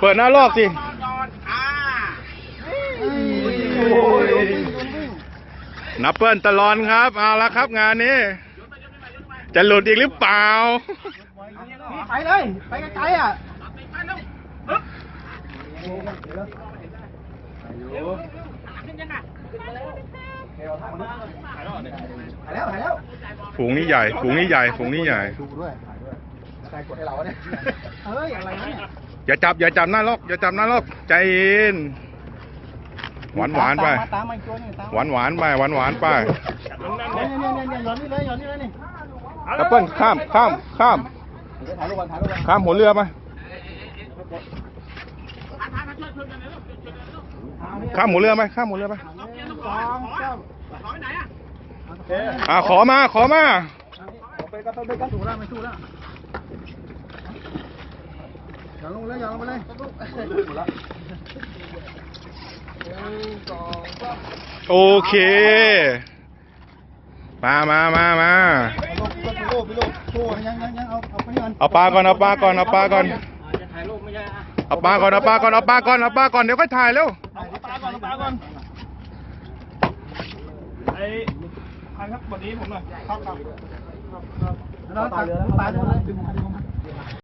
เปิดหน้าลอกสิก่อนอ่านับเปิลตลอนครับ เอาละครับงานนี้ จะหลุดอีกหรือเปล่า ไปเลย ไปไกลๆอะหายแล้วหายแล้วฝูงนี้ใหญ่ ฝูงนี้ใหญ่ ฝูงนี้ใหญ่ดูด้วยใครกดให้เราเนี่ยเฮ้ยอะไรเนี่ย อย่าจับอย่าจับหน้าลอกอย่าจับหน้าลอกใจเย็นหวานหวานๆไปตามมาอีกตัวหนึงตามหวานหวานๆไปหวานหวานๆไปเนี่ยเนี่ยเนี่ยเนี่ยย้อนนี่เลยย้อนนี่เลยนี่นับเปิลข้ามข้ามข้ามเดี๋ยวถ่ายรูปก่อนถ่ายรูปก่อนข้ามหัวเรือไปข้ามหัวเรือไปข้ามหัวเรือไปหนึ่งสองสามขอไปไหนอะโอเคอ่าขอมาขอมาไปกันไปกันถูกแล้วไม่ถูกแล้วอย่า ลงเลยอย่าลงไปเลยลื่นหมดแล้วโอเค มามามามาเอาปลาก่อนเอาปลาก่อนเอาปลาก่อนเอาปลาก่อนเอาปลาก่อนเอาปลาก่อนเอาปลาก่อนเดี๋ยวค่อยถ่ายเร็วเอาปลาก่อนเอาปลาก่อนไอ้ใครครับวันนี้ผมหน่อยครับครับเราตักปลาดูเลย